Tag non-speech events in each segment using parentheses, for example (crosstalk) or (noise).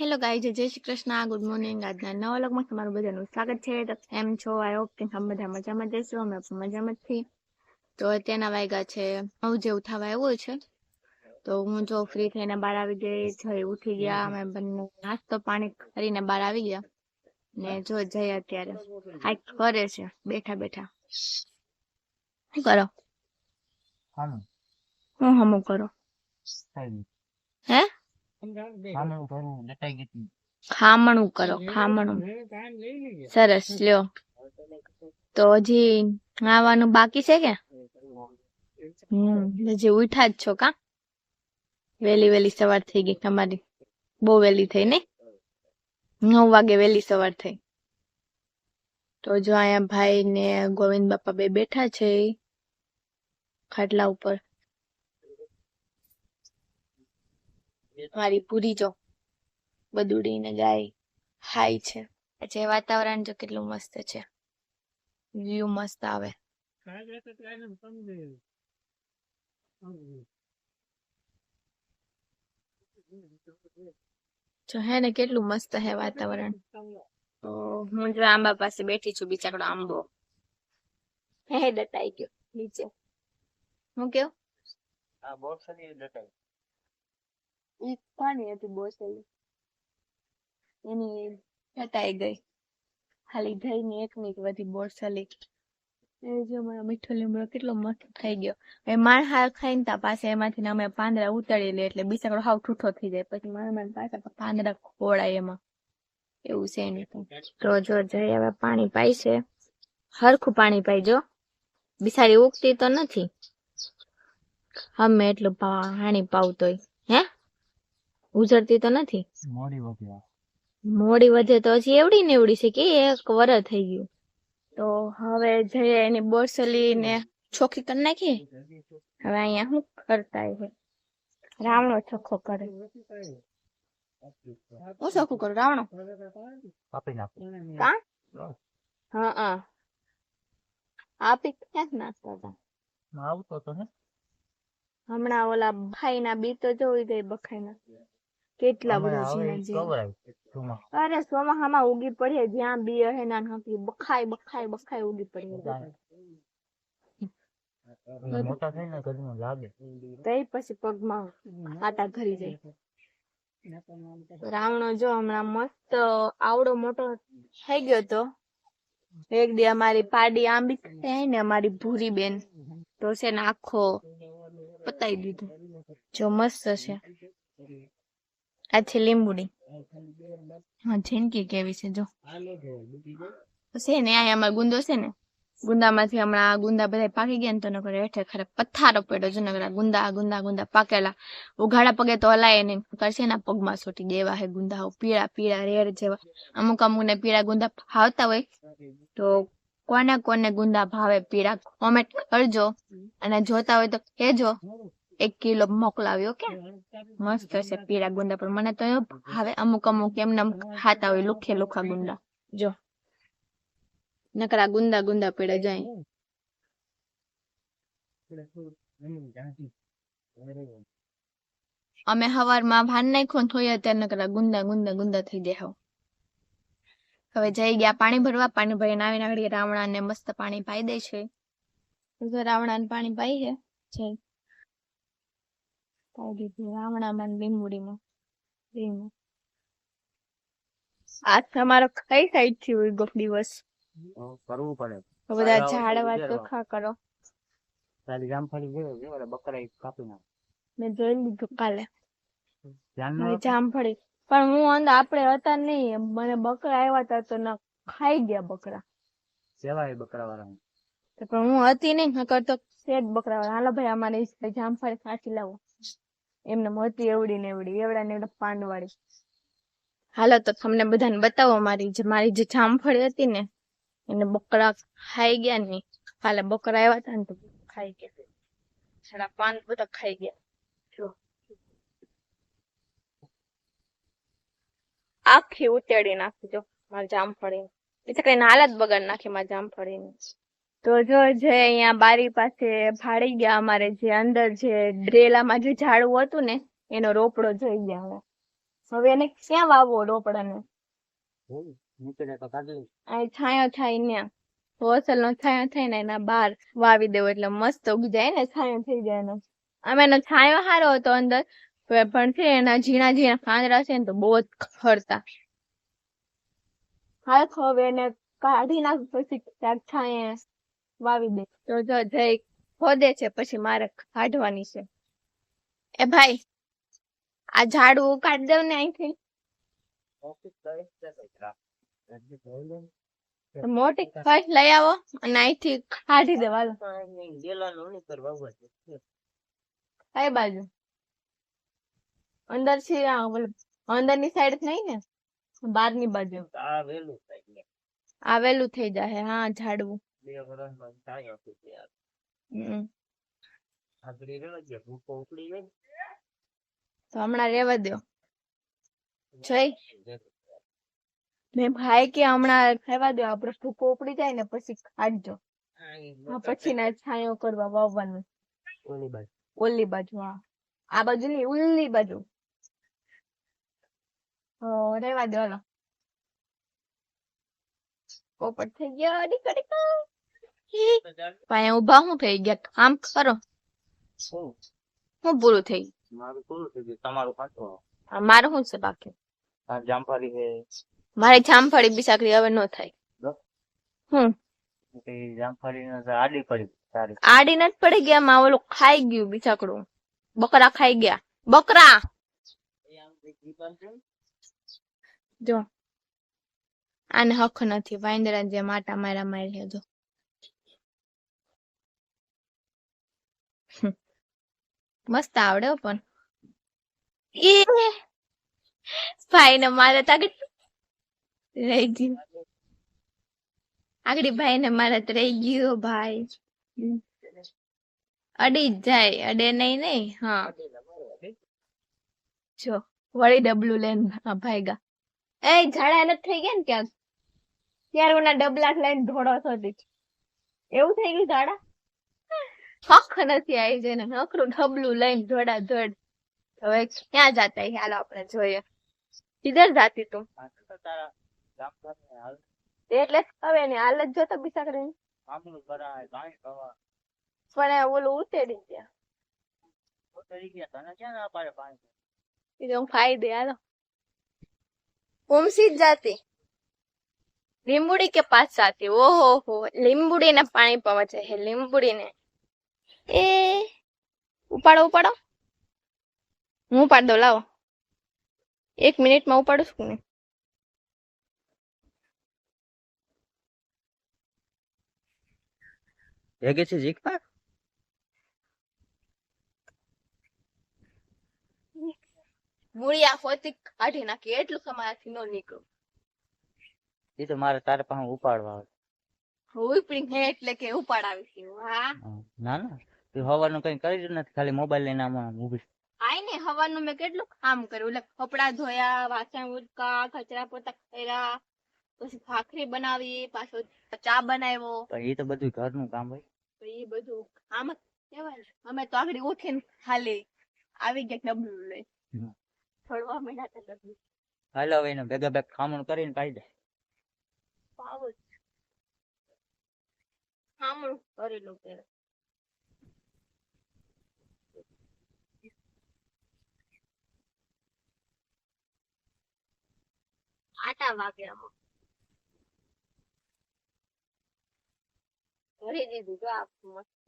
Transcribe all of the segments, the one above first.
Hello guys જય Shri Krishna. Good morning આજના નવા વ્લોગમાં તમારું બધાનું સ્વાગત છે. તો એમ છો? આઈ હોપ કે તમે બધા મજામાં જશો અમે પણ મજામાં જ છીએ. તો અત્યારના વાગ્યા છે નવ જેવું થવા આવ્યું છે. તો હું જો ફ્રી થઈને બહાર આવી ગઈ જઈ ઉઠી ગયા. અમે બંને નાસ્તો પાણી કરીને બહાર આવી ગયા. ને જો જઈ અત્યારે હાઈક કરે છે. બેઠા બેઠા. શું કરો? હમ. હું હમું કરો? હે? ખામણું કરો ખામણું. સરસ લ્યો. તો હજી નાવાનું બાકી છે કે? હમ હજી ઉઠા જ છો કા? વેલી વેલી સવાર થઈ ગઈ તમારી. બહુ વેલી થઈ ને નવ વાગે વેલી સવાર થઈ. તો જો અહીંયા ભાઈ ને ગોવિંદ બાપા બે બેઠા છે ખાટલા ઉપર. મારી પૂરી જો બદુડી ઉડીને ગાય હાય છે. જે વાતાવરણ જો કેટલું મસ્ત છે. વ્યૂ મસ્ત આવે. જો હે ને કેટલું મસ્ત હે વાતાવરણ. હું જો આંબા પાસે બેઠી છું બિચાકડો આંબો. હે દટાઈ ગયો નીચે. હું કેવું? આ ની લટાઈ ઈ પાણી હતી બોસેલી એની હટાઈ ગઈ. ખાલી થઈ ને એક ની વધી બોરસલી એ જો મારો મીઠો લીમડો કેટલો મસ્ત થઈ ગયો. એ માણ હાર ખાઈને તા પાસે એમાંથી અમે પાંદડા ઉતારી લે એટલે બીસાકડો હાવ ઠૂઠો થઈ જાય. પછી મારા મારા પાછા પાંદડા ખોળાય એમાં. એવું છે એનું તો. જો જઈ હવે પાણી પાઈ છે. હરખું પાણી પાઈજો જો. બિસાડી ઉગતી તો નથી. અમે એટલું પાણી પાવતોય. હે? ઉજરતી તો નથી. મોડી વધ્યા મોડી વધે તો હજી એવડી ને એવડી છે કે એક વર થઈ ગયું. તો હવે જઈએ એની બોરસલી ને ચોખ્ખી કરી નાખીએ. હવે અહીંયા શું કરતા છે રાવણો ચોખ્ખો કરે. હું ચોખ્ખું કરું? રાવણો? કાપી નાખો. કા? હા હા. આપી ક્યાંક નાખતા હતા? આવતો તો ને હમણાં ઓલા ભાઈ ના બી તો જોઈ ગઈ બખાઈ ના કેટલા બધા ટૂંકમાં. અરે સોમાહામાં ઉગી પડીએ જ્યાં બી હે ના નથી બખાય બખાય બખાય ઉગી પડીએ. મોટા થઈને ઘરનું લાગે. તઈ પછી પગમાં આટા ઘરી જાય. રાવણો જો હમણાં મસ્ત આવડો મોટો થઈ ગયો તો. એક દી અમારી પાડી આંબી થઈ ને અમારી ભૂરી બેન. તો છે ને આખો પતાઈ દીધું. જો મસ્ત છે. આ છે લીંબુડી હા ઝીણકી કેવી છે જો. છે ને આ અમારો ગુંદો છે ને ગુંદામાંથી હમણાં ગુંદા બધા પાકી ગયા ને તો નગર હેઠે ખરે પથ્થારો પડ્યો છે નગર ગુંદા ગુંદા ગુંદા પાકેલા. ઉઘાડા પગે તો હલાય નહીં કરશે ને પગમાં સોટી દેવા હે ગુંદા પીળા પીળા રેડ જેવા. અમુક અમુક ને પીળા ગુંદા ભાવતા હોય તો કોને કોને ગુંદા ભાવે પીળા કોમેન્ટ કરજો. અને જોતા હોય તો કહેજો. એક કિલો મોકલાવ્યો કે મસ્ત છે પીળા ગુંદા પણ મને તો હવે અમુક અમુક એમને ખાતા હોય લુખે લુખા ગુંદા જો નકરા ગુંદા ગુંદા પડે જાય અમે હવારમાં ભાન નાખ્યું થોડી અત્યારે નકરા ગુંદા ગુંદા ગુંદા થઈ જાય હવે જઈ ગયા પાણી ભરવા પાણી ભરીને આવીને આગળ રાવણા ને મસ્ત પાણી પાઈ દે છે તો રાવણા ને પાણી પાઈ છે જઈ પાઈ દીધું રાવણામાં ને લીંબુડીમાં. આજ તમારો કઈ સાઈડથી ઉગો દિવસ કરવું પડે તો બધા ઝાડવા. ચોખ્ખા કરો તારી જામફળી ગયો ગયો બકરા કાપી નાખ મેં જોઈ લીધું કાલે? જામફળી પણ હું અંદર આપણે હતા નહીં મને બકરા આવ્યા હતા તો ના ખાઈ ગયા બકરા સેવાય બકરા વાળા પણ હું હતી નહીં નકર તો સેજ બકરા વાળા. હાલો ભાઈ અમારે જામફળી સાચી લાવો એમને હતી એવડી ને એવડી, એવડા ને એવડા પાંડવાળી. હાલો, તો તમને બધાને બતાવો, મારી જે મારી જે જામફળી હતી ને, એને બકરા ખાઈ ગયા ને, કાલે બકરા આવ્યા હતા ને તો ખાઈ ગયા. સાડા પાન બધા ખાઈ ગયા. જો. આખી ઉતેડી નાખી, જો, મારી જામફળી એટલે કઈ હાલત બગાડ નાખી, મારી જામફળીની. તો જો જે અહીંયા બારી પાસે ભાડી ગયા અમારે જે અંદર જે ડ્રેલામાં જે ઝાડવું હતું ને એનો રોપડો જોઈ ગયા હવે. હવે એને ક્યાં વાવવો રોપડાને? છાયો થાય ને હોસલ નો છાંયો થાય ને એના બહાર વાવી દેવો એટલે મસ્ત ઉગી જાય ને છાંયો થઈ જાય એનો. આમ એનો છાંયો સારો હતો અંદર પણ પણ છે એના ઝીણા ઝીણા પાંદડા છે ને તો બહુ જ ખરતા હાલ હવે એને કાઢી નાખ પછી ક્યાંક છાંયે. વાવી દે. તો જો જય ખોદે છે પછી મારે કાઢવાની છે. એ ભાઈ આ ઝાડ કાઢી દઉં ને અહીંથી. જોઈ ને. મોટી ફર્સ્ટ લઈ આવો અને અહીંથી કાઢી છે. કઈ બાજુ. અંદર છે અંદરની સાઈડ નહીં ને? બાજુ. વહેલું થાય એટલે આવેલું થઈ જાય હા ઝાડવું. બે વર્ષમાં થાય. હમ. આગળ રહેવા દે, ભૂકો ઉપડી જાય તો હમણાં રેવા દો જય મેં ભાઈ કે હમણાં રહેવા દો આપડે ભૂકો ઉપડી જાય ને પછી કાઢજો પછી ના છાંયો કરવા વાવવાનું ઓલી બાજુ. ઓલી બાજુ હા આ બાજુ ની ઓલી બાજુ રેવા દો હાલો પોપટ થઈ ગયો ડીકો ડીકો પાયા ઊભા હું થઈ ગયા. આમ કરો. હું પૂરું થઈ મારું પૂરું થઈ ગયું. તમારું પાછું મારું શું છે બાકી? જામફળી છે. મારે જામફળી બિસાકરી હવે નો થાય. હું? જામફળી આડી પડી સારી. આડી નથી પડી ગયા માં ઓલું ખાઈ ગયું બિસાકડું બકરા ખાઈ ગયા. બકરા! જો. આને હક નથી. વાંદરા જે માટા માર્યા મારી જો. (laughs) મસ્ત આવડે પણ. એ! ભાઈ મારે તો રહી ગયું. આગળ ભાઈ ને મારા રહી ગયો ભાઈ. અડી જાય, અડે નહીં નહીં, હા. જો, વળી ડબલું લઈને આ ભાઈગા. એ, ઝાડા એને થઈ ગયા ને ક્યાંક? ત્યારે ડબલા લઈને ધોળો થતી. એવું થઈ ગયું ઝાડા? હક નથી આવી જઈને નકરું ઢબલું લઈને ધોડા ધોડ હવે ક્યાં જાતા હાલો આપણે જોઈએ. કિધર જાતી તું. તારા જામફળી હાલ. એટલે હવે એની હાલત જોતો ખવા પણ ઓલું ઉતેડી ગયા. ઉતરી ગયા તને ક્યાં ના પાડે પાણી? એ તો હું હાલો. ઉમસી જ જાતી. લીંબુડી કે પાસ જાતી? ઓહો હો લીંબુડી ને પાણી પવા છે. લીંબુડી ને એ ઉપાડો ઉપાડો. હું ઉપાડ દઉં લાવો. એક મિનિટમાં ઉપાડું છું ને ભેગે છે જીકપા મૂળિયા હોતી કાઢી નાખી એટલું તમારાથી નો નીકળું. એ તો મારે તારે પાસે ઉપાડવા આવે ઉપડી હે એટલે કે ઉપાડાવી છે વાહ હા. ના ના. તું હવાનું કઈ કરી જ નથી ખાલી મોબાઈલ લઈને આમાં ઊભી. આય ને હવાનું મેં કેટલું કામ કર્યું એટલે કપડા ધોયા વાસણ ઉટકા કચરા પોતા કર્યા પછી ભાખરી બનાવી પાછો ચા બનાવ્યો. પણ એ તો બધું ઘરનું કામ હોય. તો એ બધું કામ કહેવાય અમે તો આગળ ઉઠીને ખાલી આવી ગયા ડબલું લઈ. થોડવા માંડ્યા હતા ડબલું. હાલો હવે એને ભેગા ભેગ ખામણ કરીને કાઢી દે પાવ જ કરી લો પેલા. આટા વાગ્યામાં ભરી દીધું, જો આ મસ્ત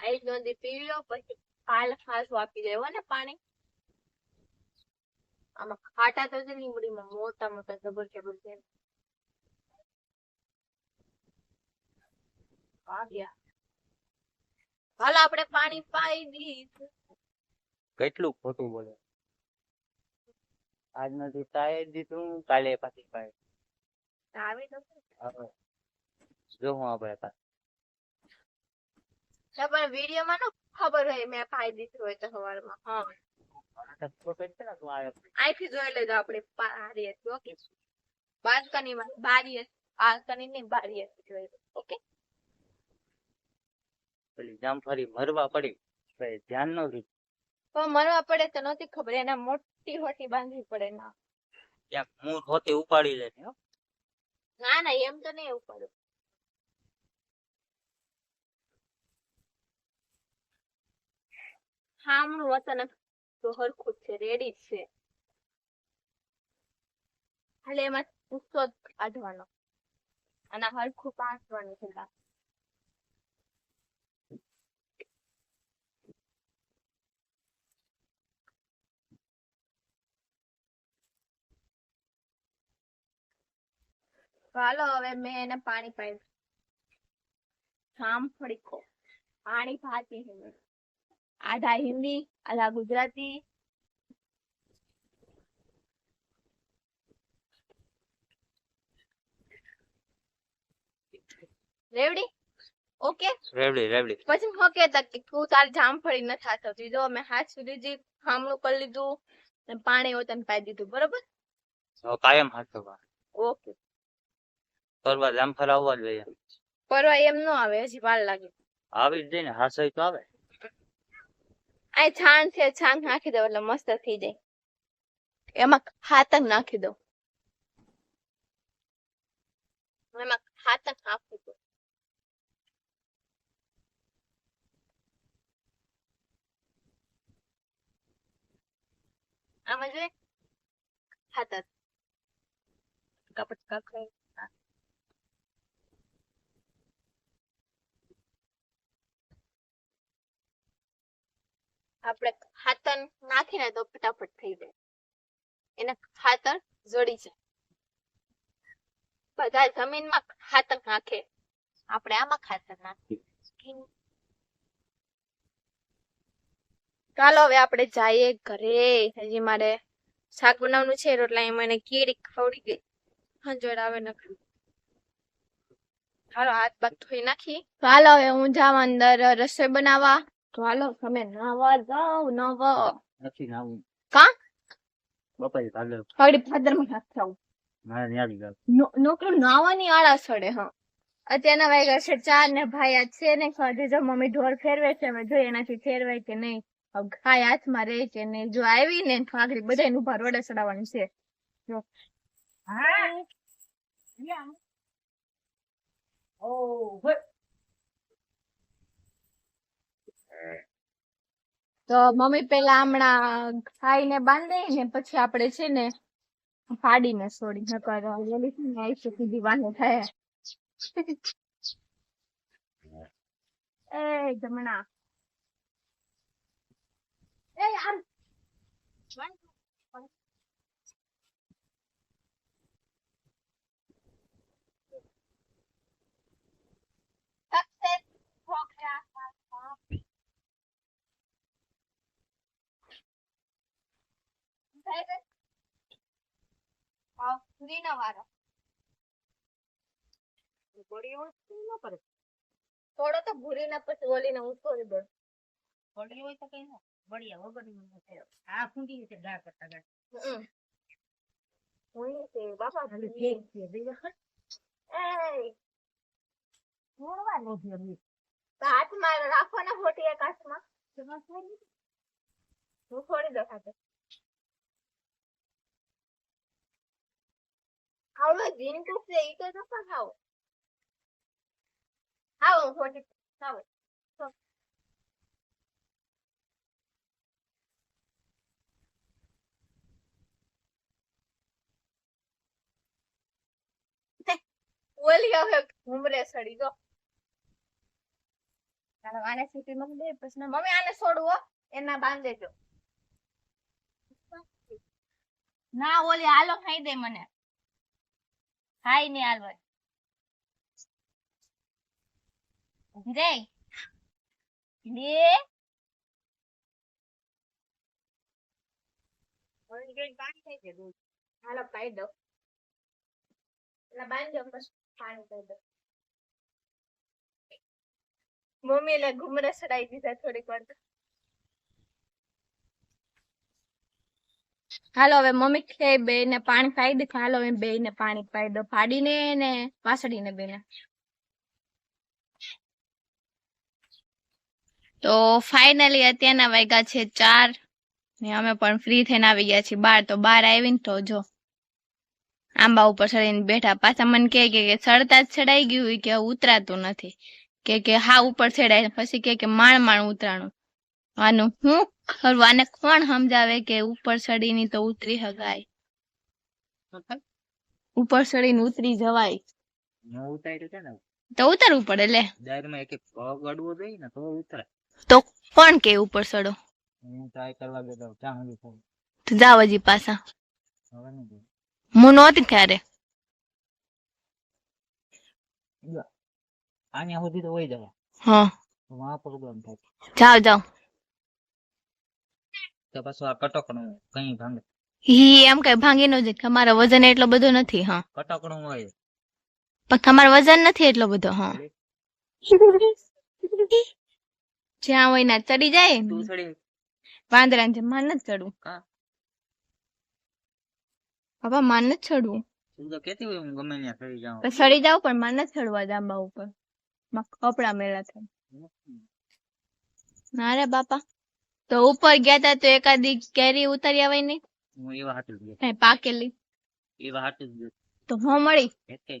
આઈ નોંધી પી લો પછી પાલ ખાસ આપી દેવો ને પાણી. આમાં ખાટા તો છે લીમડીમાં મોટા મોટા જબર જબર છે. વાગ્યા. હાલ આપણે પાણી પાઈ દીધું. કેટલું ખોટું બોલે? આજ નથી તાય જીતું કાલે પાછી પાય. આવી તો જો હું આપણે પાસે પણ વીડિયો માં નો ખબર હોય મેં પાઈ દીધું હોય તો હા. ને અહીંથી જોઈ લેજો આપણે બારી હતી ઓકે બાલ્કની માં બારી બાલ્કની ની બારી હતી જોઈ ઓકે? પેલી જામફળી મરવા પડી ધ્યાન નો પણ મરવા પડે તો નથી ખબર એના મોટી હોટી બાંધવી પડે ના. ક્યાંક હું હોતી ઉપાડી લે. ના ના એમ તો નહીં ઉપાડું. હામણું વતન તો હરખું છે રેડી છે. ખાલી એમાં ગુસ્સો કાઢવાનો. અને હરખું પાસવાનું છે હાલો હવે મેં એને પાણી પાયું જામફળી કો પાણી ભાતી હે આધા હિન્દી આધા ગુજરાતી. રેવડી? ઓકે? રેવડી રેવડી. પછી હું કહેતા કે તું તારી જામફળી ન થાતો. જો મેં હાથ સુધી જે ખામણું કરી લીધું ને પાણી ઓતન પાઈ દીધું. બરોબર? કાયમ હાથ ઓકે. ફરવા જામફળ આવવા જોઈએ. ફરવા એમ નો આવે હજી વાર લાગે. આવી જ ને હાસઈ તો આવે. આ છાણ છે છાણ નાખી દો એટલે મસ્ત થઈ જાય. એમાં હાતક નાખી દો એમાં હાતક નાખી દો આમાં જોઈએ? ખાતર કપટ કાકરે આપણે ખાતર નાખીને તો ફટાફટ થઈ જાય. એને ખાતર જડી જાય. બધા જમીનમાં ખાતર નાખે. આપણે આમાં ખાતર નાખીએ. ચાલો હવે આપણે જઈએ ઘરે. હજી મારે શાક બનાવવાનું છે રોટલા એમાં એને કીડી ખવડી ગઈ. હંજોડ આવે ન હાલો હાથ બાગ ધોઈ નાખી. હાલો હવે હું જાઉં અંદર રસોઈ બનાવવા. તો હાલો તમે નાવા જાઓ નાવા નથી નાવું કા બપાઈ કાલે હળી ભાદરમાં હાથ થાવ મારે ન્યારી ગયો નોકરો નાવાની આળા સડે હા અત્યારના વાગ્યા છે ચાર ને ભાઈ છે ને ખાધી જો મમ્મી ઢોર ફેરવે છે અમે જોઈએ એનાથી ફેરવાય કે નહીં ખાય હાથમાં રહે કે નહીં જો આવી ને તો આગળ બધા ઊભા રોડે ચડાવવાની છે જો તો મમ્મી પેલા હમણાં ખાઈને બાંધે ને પછી આપણે છે ને ફાડીને છોડી નકર ઓલી છે ને આઈશું સુધી વાંધો થાય. એ જમણા. એ આમ થઈ ને હા, દે ભળી હોય તો ભૂરીને પછી ઓલીને ઊંચો કરી દો. હમ. ભૂરી છે, બાપા ભૂરી. એય, તો હાથમાં રાખો ને મોટી એક હાથમાં. હું છોડી દો ખાવો ઓલી હવે ઘૂમરે સડી ગયો ચાલો આને સીટી મૂકી દે પછી મમ્મી આને છોડવો એના બાંધેજો ના ઓલી હાલો ખાઈ દે મને ખાઈ ને હાલો રે લે હાલો પાઈ દો એટલે બાંધી પછી પાણી કરી દો મમ્મી ને ઘુમરે ચડાઈ દીધા થોડીક વાર હાલો, હવે મમ્મી કે બે ને પાણી પાઈ દે. હાલો એમ બે ને પાણી પાઈ દો. ફાડીને ને વાસળીને બે ને તો ફાઇનલી અત્યારના વાગ્યા છે ચાર ને અમે પણ ફ્રી થઈને આવી ગયા છીએ બાર. તો બાર આવીને તો જો, આંબા ઉપર ચડીને બેઠા. પાછા મને કે કે ચડતા જ ચડાઈ ગયું કે ઉતરાતું નથી. કે કે હા, ઉપર ચડાય. પછી કે કે, માણ માણ ઉતરાણું. આનું હું? કરવું કોણ સમજાવે કે ઉપર ચડીની તો ઉતરી હગાય? ઉપર ચડીને ઉતરી જવાય. તો ઉતરવું પડે લે. દાયરમાં એક એક પગ અડવો જોઈએ ને તો ઉતરે. તો કોણ કે ઉપર ચડો? હું ટ્રાય કરવા ગયો તો જાવ હજી પાછા. હું નહોતી ક્યારે આની સુધી તો હોય જવા હા. આ થાય. જાઓ જાઓ. તો પાછું આ કટકણું કઈ ભાંગે. ઈ એમ કઈ ભાંગી નો જાય તમારો વજન એટલો બધો નથી હા. કટકણું હોય. પણ તમારો વજન નથી એટલો બધો હા. જ્યાં હોય ના ચડી જાય તું છે માન નથી ચડવું? બાબા માન નથી ચડવું. તું તો કેતી હોય હું ગમે ત્યાં સડી જાઉં. તો ચડી જાવ પણ માન નથી ચડવા જાંબા ઉપર. કપડા મેળા થાય. ના રે બાપા. તો ઉપર ગયા તા તો એકાદી કેરી ઉતારી આવે નહીં હું એવા હાથું જ ગયો. કઈ પાકેલી. એવા હાથું જ ગયો. તો હું મળી? એકે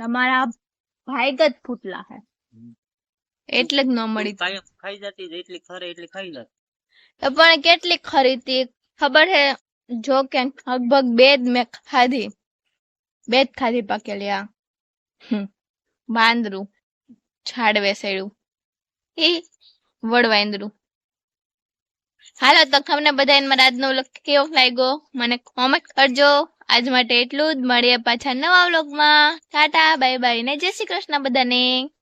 તમારા ભાઈ જ ફૂટલા હે. હમ. એટલે જ ન મળી. કાયમ ખાઈ જતી એટલી ખરે એટલી ખાઈ લે તો પણ કેટલી ખરીદી ખબર હે જો કે લગભગ બે જ મેં ખાધી. બે જ ખાધી પાકેલી આ. હમ. બાંદરું. ઝાડ વેસેડું એ વડવાંદરું. હાલો, તો તમને બધા મારા આજનો વ્લોગ કેવો લાગ્યો? મને કોમેન્ટ કરજો. આજ માટે એટલું જ. મળીએ પાછા નવા વ્લોગમાં. ટાટા બાય બાય ને જય શ્રી કૃષ્ણ બધાને.